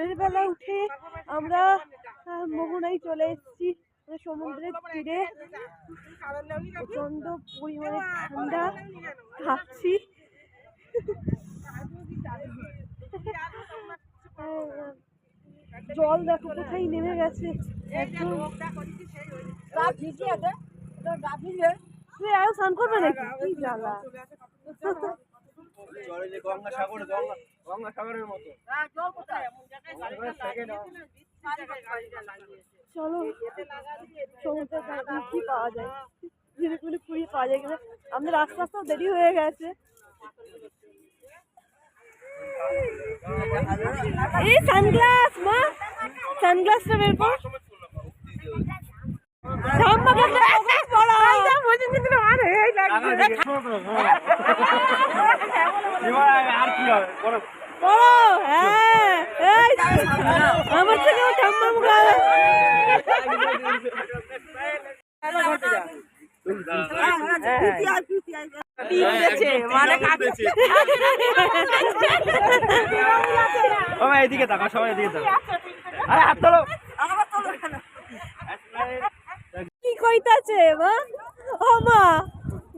ভোরের বেলা উঠে আমরা মোহনায় চলে এসেছি। সমুদ্রের তীরে। প্রচণ্ড পরিমাণে ঠান্ডা খাচ্ছি। জল দেখো কোথায় নেমে গেছে। স্নান করবে নাকি? জ্বালা। গঙ্গা, সাগর গঙ্গা। গঙ্গা সাগরের মতো চলো সমুদ্রের কি পাওয়া যায় ঝিলিকুলি পুরি পাওয়া যায় কিনা? আমাদের আস্তে আস্তে দেরি হয়ে গেছে। এই সানগ্লাস মা! সানগ্লাসটা বের কর। কিন্তু আর এই লাগবে আর কি হবে বলো হ্যাঁ এই আমার থেকে ও ঠাম্মা মুখা এদিকে তাকা সবাই এদিকে তাকা আরে হাত তোলো কি কইতাছে মা? ও মা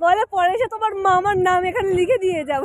বলে পরে এসে তোমার মামার নাম এখানে লিখে দিয়ে যাব।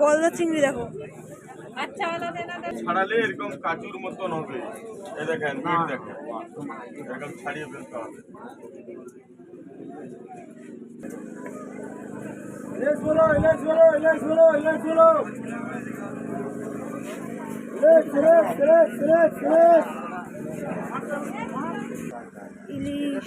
গলদা চিংড়ি দেখো। ছাড়ালে এরকম কাজুর মতন হবে। দেখেন মিট দেখেন। এখন ছাড়িয়ে ফেলতে হবে। ইলেশ বলো ইলেশ বলো ইলেশ বলো ইলেশ বলো। ইলেশ ইলেশ ইলেশ। ইলেশ ইলেশ ইলিশ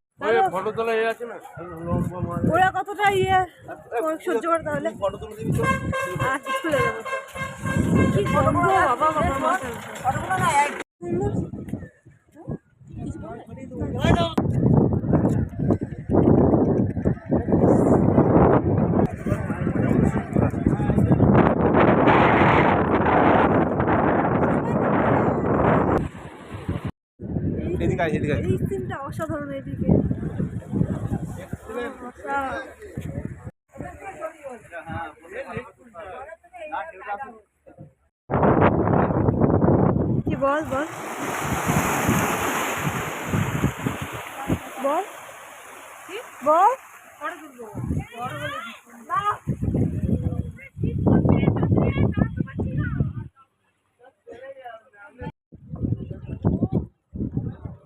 ওরা কতটা ইয়ে? সহ্য করে তাহলে। আচ্ছা বাবা এদিকে আয়, এদিকে। আয়। এই সিনটা অসাধারণ এদিকে। কি বল বল। বল। বল।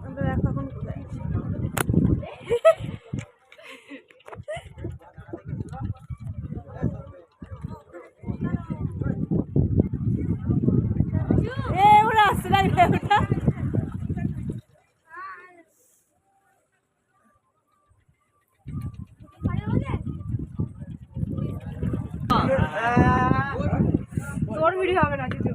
আমরা দেখো এখন কোথায় আছি। এ ওরা আসছে না রে, ওটা তোর ভিডিও হবে না কিছু।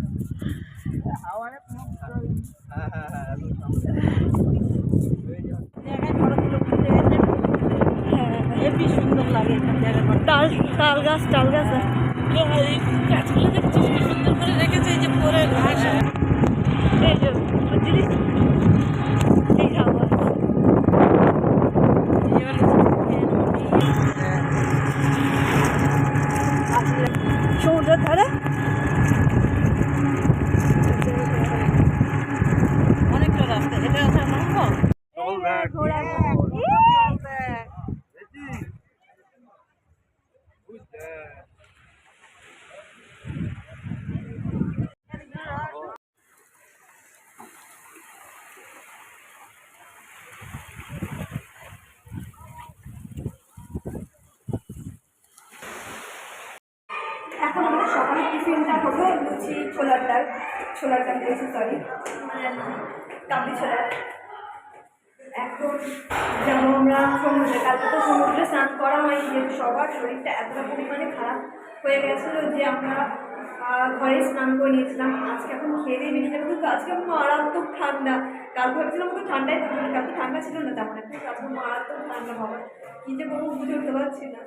তাল তাল গাছ তাল গাছ গাছগুলো দেখছিস কি সুন্দর করে রেখেছে যে পরে ঘাস এই হাওয়া আসলে সমুদ্রের ধারে অনেকটা রাস্তা এটা ওখানে নামবো এই যে ঘোড়া এখন আমাদের সকালের টিফিনটা হবে লুচি ছোলার ডাল ছোলার ডাল বলছি সরি কাবলি ছোলার। যাব আমরা সমুদ্রে কালকে তো সমুদ্রে স্নান করা হয়নি, যেহেতু সবার শরীরটা এতটা পরিমাণে খারাপ হয়ে গেছিল যে আমরা ঘরে স্নান করে নিয়েছিলাম। আজকে এখন খেয়ে দিয়ে বেরিয়ে যাব কিন্তু আজকে মারাত্মক ঠান্ডা। কাল ভাবছিলাম তো ঠান্ডায় না, কালকে ঠান্ডা ছিল না, তেমন একটা। আজকে মারাত্মক ঠান্ডা, বাবা। কী যে করব বুঝে উঠতে পারছি না।